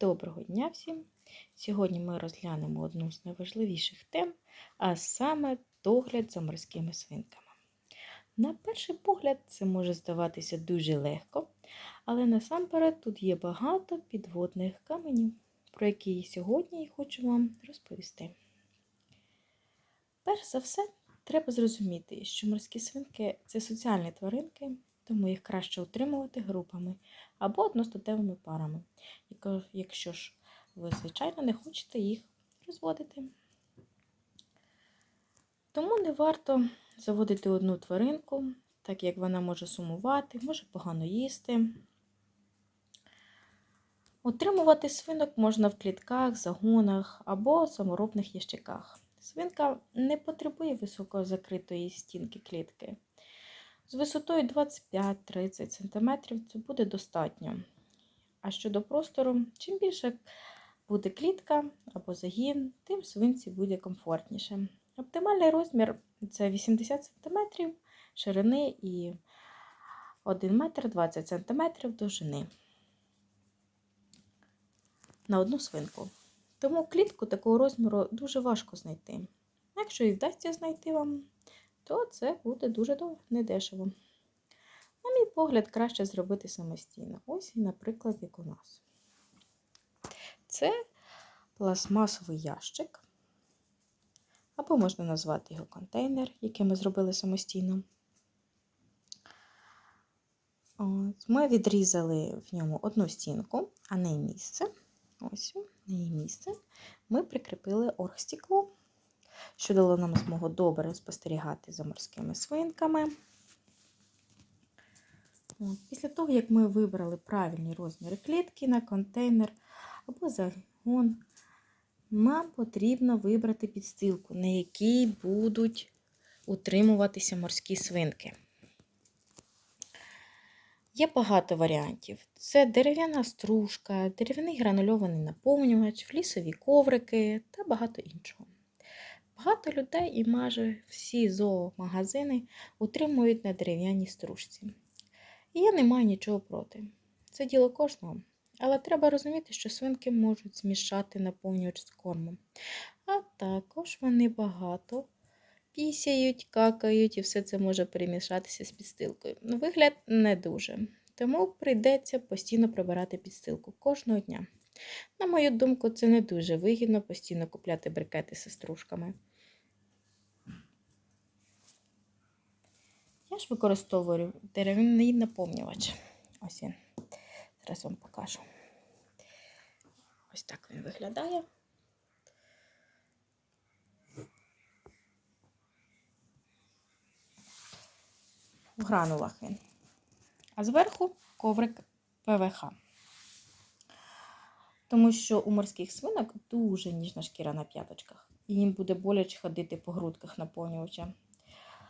Доброго дня всім! Сьогодні ми розглянемо одну з найважливіших тем, а саме догляд за морськими свинками. На перший погляд, це може здаватися дуже легко, але насамперед тут є багато підводних каменів, про які сьогодні я хочу вам розповісти. Перш за все, треба зрозуміти, що морські свинки це соціальні тваринки, тому їх краще утримувати групами або одностатевими парами, якщо ж ви, звичайно, не хочете їх розводити. Тому не варто заводити одну тваринку, так як вона може сумувати, може погано їсти. Утримувати свинок можна в клітках, загонах або саморобних ящиках. Свинка не потребує високо закритої стінки клітки. З висотою 25-30 см це буде достатньо. А щодо простору, чим більше буде клітка або загін, тим свинці буде комфортніше. Оптимальний розмір це 80 см ширини і 1 метр 20 см довжини на одну свинку. Тому клітку такого розміру дуже важко знайти. Якщо і вдасться знайти вам, то це буде дуже недешево. На мій погляд, краще зробити самостійно. Ось, наприклад, як у нас. Це пластмасовий ящик, або можна назвати його контейнер, який ми зробили самостійно. От, Ми відрізали в ньому одну стінку, а не місце. Ось на її місце. Ми прикріпили оргстекло, що дало нам змогу добре спостерігати за морськими свинками. Після того, як ми вибрали правильні розміри клітки на контейнер або загон, нам потрібно вибрати підстилку, на якій будуть утримуватися морські свинки. Є багато варіантів. Це дерев'яна стружка, дерев'яний гранульований наповнювач, флісові коврики та багато іншого. Багато людей і майже всі зоомагазини утримують на дерев'яній стружці. І я не маю нічого проти. Це діло кожного. Але треба розуміти, що свинки можуть змішати наповнювач з кормом. А також вони багато пісяють, какають, і все це може перемішатися з підстилкою. Ну, вигляд не дуже. Тому прийдеться постійно прибирати підстилку кожного дня. На мою думку, це не дуже вигідно постійно купляти брикети з стружками. Я ж використовую дерев'яний наповнювач. Ось він. Зараз вам покажу. Ось так він виглядає. В гранулах він. А зверху коврик ПВХ. Тому що у морських свинок дуже ніжна шкіра на п'яточках. І їм буде боляче ходити по грудках наповнювача.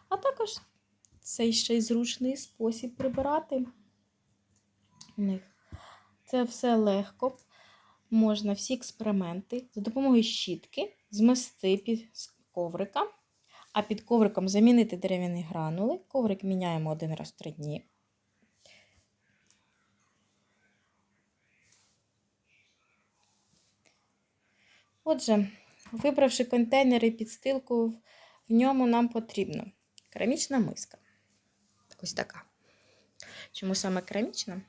А також це ще й зручний спосіб прибирати у них. Це все легко. Можна всі експерименти за допомогою щітки змести під коврика, а під ковриком замінити дерев'яні гранули. Коврик міняємо один раз в три дні. Отже, вибравши контейнер і підстилку, в ньому нам потрібно керамічна миска. Ось така. Чому саме керамічна?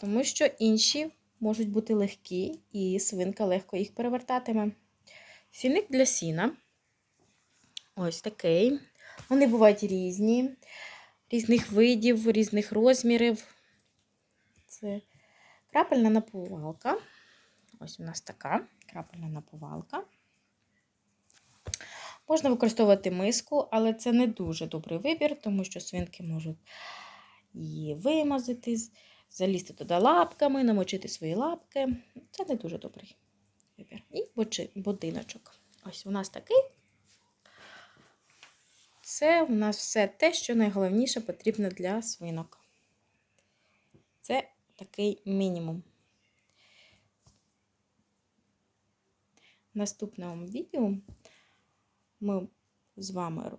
Тому що інші можуть бути легкі, і свинка легко їх перевертатиме. Сіник для сіна. Ось такий. Вони бувають різні, різних видів, різних розмірів. Це крапельна наповалка. Ось у нас така крапельна наповалка. Можна використовувати миску, але це не дуже добрий вибір, тому що свинки можуть її вимазати, залізти туди лапками, намочити свої лапки. Це не дуже добрий вибір. І будиночок. Ось у нас такий. Це у нас все те, що найголовніше потрібно для свинок. Це такий мінімум. В наступному відео ми з вами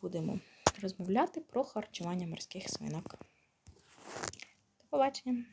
будемо розмовляти про харчування морських свинок. До побачення!